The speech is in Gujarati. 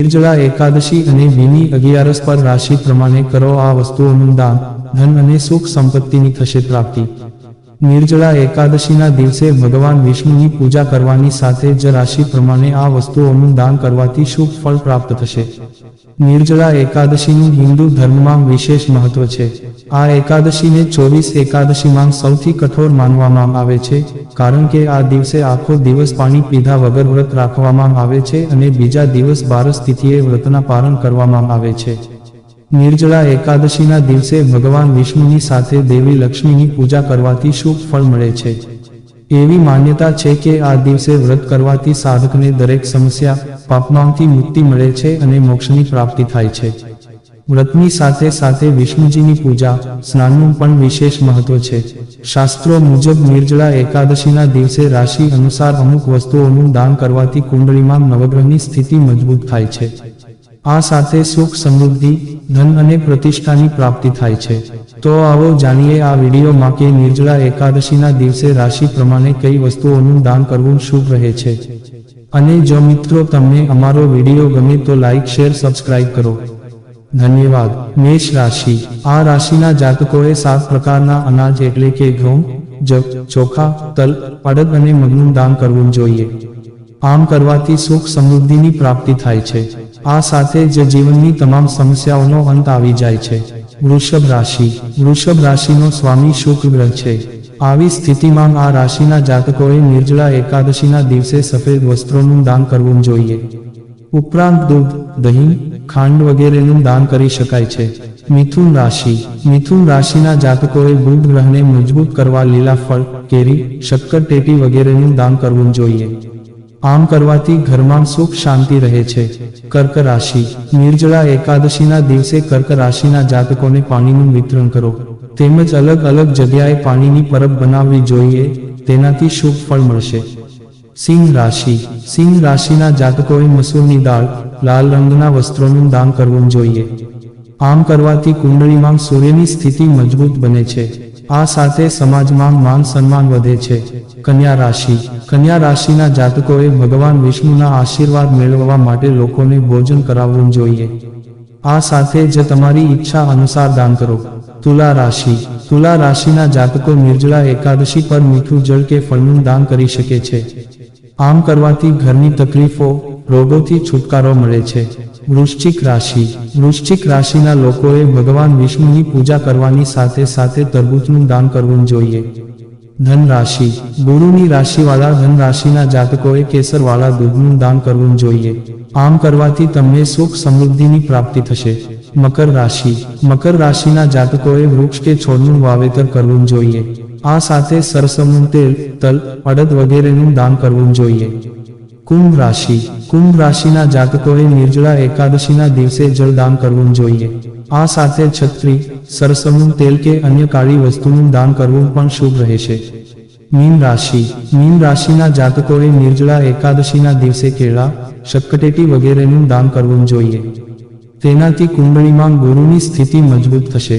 નિર્જળા એકાદશી અને ભીની અગિયારસ પર રાશિ પ્રમાણે કરો આ વસ્તુઓનું દાન. ધન અને સુખ સંપત્તિની થશે પ્રાપ્તિ. નિર્જળા, એકાદશીના દિવસે ભગવાન વિષ્ણુની પૂજા કરવાની સાથે જ રાશિ પ્રમાણે આ વસ્તુઓનું દાન કરવાથી શુભ ફળ પ્રાપ્ત થશે. નિર્જળા, એકાદશીનું હિન્દુ ધર્મમાં વિશેષ મહત્વ છે. આ એકાદશીને ચોવીસ એકાદશીમાં સૌથી કઠોર માનવામાં આવે છે, કારણ કે આ દિવસે આખો દિવસ પાણી પીધા વગર વ્રત રાખવામાં આવે છે અને બીજા દિવસ બારસ તિથિએ વ્રતના પારણ કરવામાં આવે છે. નિર્જળા એકાદશીના દિવસે ભગવાન વિષ્ણુની સાથે દેવી લક્ષ્મીની પૂજા કરવાથી શુભ ફળ મળે છે. એવી માન્યતા છે કે આ દિવસે વ્રત કરવાથી સાધકને દરેક સમસ્યા, પાપમાંથી મુક્તિ મળે છે અને મોક્ષની પ્રાપ્તિ થાય છે. વ્રતની સાથે સાથે વિષ્ણુજીની પૂજા, સ્નાનનું પણ વિશેષ મહત્વ છે. શાસ્ત્રો મુજબ નિર્જળા એકાદશીના દિવસે રાશિ અનુસાર અમુક વસ્તુઓનું દાન કરવાથી કુંડળીમાં નવગ્રહની સ્થિતિ મજબૂત થાય છે. આ સાથે સુખ સમૃદ્ધિ, ધન અને પ્રતિષ્ઠાની પ્રાપ્તિ થાય છે. તો આવો જાણીએ આ વિડીયોમાં કે નિર્જળા એકાદશીના દિવસે રાશિ પ્રમાણે કઈ વસ્તુઓનું દાન કરવું શુભ રહે છે. અને જો મિત્રો તમને અમારો વીડિયો ગમે તો લાઇક શેર, સબસ્ક્રાઇબ કરો. ધન્યવાદ. મેષ રાશિ. આ રાશિના જાતકોએ સાત પ્રકારના અનાજ એટલે કે ઘઉં જગ ચોખા, તલ, અડદ અને મગનું દાન કરવું જોઈએ. આમ કરવાથી સુખ સમૃદ્ધિની પ્રાપ્તિ થાય છે. આ સાથે જ જીવનની તમામ સમસ્યાઓનો અંત આવી જાય છે. વૃષભ રાશિ. વૃષભ રાશિનો સ્વામી શુક્ર ગ્રહ છે. આવી સ્થિતિમાં આ રાશિના જાતકોએ નિર્જળા એકાદશીના દિવસે સફેદ વસ્ત્રોનું દાન કરવું જોઈએ. ઉપરાંત દૂધ, દહીં ખાંડ વગેરેનું દાન કરી શકાય છે. મિથુન રાશિ. મિથુન રાશિના જાતકોએ બુધ ગ્રહને મજબૂત કરવા લીલા ફળ, કેરી, શક્કર, ટેટી વગેરેનું દાન કરવું જોઈએ. આમ કરવાથી ઘરમાં સુખ શાંતિ રહે છે. કર્ક રાશિ. નિર્જળા એકાદશીના દિવસે કર્ક રાશિના જાતકોને પાણીનું વિતરણ કરો. તેમજ અલગ અલગ જગ્યાએ પાણીની પરબ બનાવવી જોઈએ. તેનાથી શુભ ફળ મળશે. સિંહ રાશિ. સિંહ રાશિના જાતકોએ મસૂરની દાળ લાલ રંગના વસ્ત્રોનું દાન કરવું જોઈએ. આમ કરવાથી કુંડળીમાં સૂર્યની સ્થિતિ મજબૂત બને છે. આ સાથે સમાજમાં માન સન્માન વધે છે. કન્યા રાશિ. કન્યા રાશિના જાતકોએ ભગવાન વિષ્ણુના આશીર્વાદ મેળવવા માટે લોકોને ભોજન કરાવવું જોઈએ. આ સાથે જ તમારી ઈચ્છા અનુસાર દાન કરો. તુલા રાશિ. તુલા રાશિના જાતકો નિર્જળા એકાદશી પર મીઠું જળ કે ફળનું દાન કરી શકે છે. આમ કરવાથી ઘરની તકલીફો રોગોથી છુટકારો મળે છે. વૃશ્ચિક રાશિ. વૃશ્ચિક રાશિના લોકોએ ભગવાન વિષ્ણુની પૂજા કરવાની સાથે સાથે તરબૂચનું દાન કરવું જોઈએ. ધન રાશિ ગુરુની રાશિવાળા ધન રાશિના જાતકોએ કેસરવાળા દૂધનું દાન કરવું જોઈએ. આમ કરવાથી તમને સુખ સમૃદ્ધિની પ્રાપ્તિ થશે. મકર રાશિ. મકર રાશિના જાતકોએ વૃક્ષ કે છોડનું વાવેતર કરવું જોઈએ. આ સાથે સરસવનું તેલ, તલ, અડદ વગેરેનું દાન કરવું જોઈએ. કુંભ રાશિ. કુંભ રાશિના જાતકોએ નિર્જળા એકાદશીના દિવસે જળદાન કરવું જોઈએ. આ સાથે છત્રી, સરસવનું તેલ કે અન્ય કાળી વસ્તુનું દાન કરવું પણ શુભ રહેશે. મીન રાશિ. મીન રાશિના જાતકોએ નિર્જળા એકાદશીના દિવસે કેળા, શક્કટેટી વગેરેનું દાન કરવું જોઈએ. તેનાથી કુંડળીમાં ગુરુની સ્થિતિ મજબૂત થશે.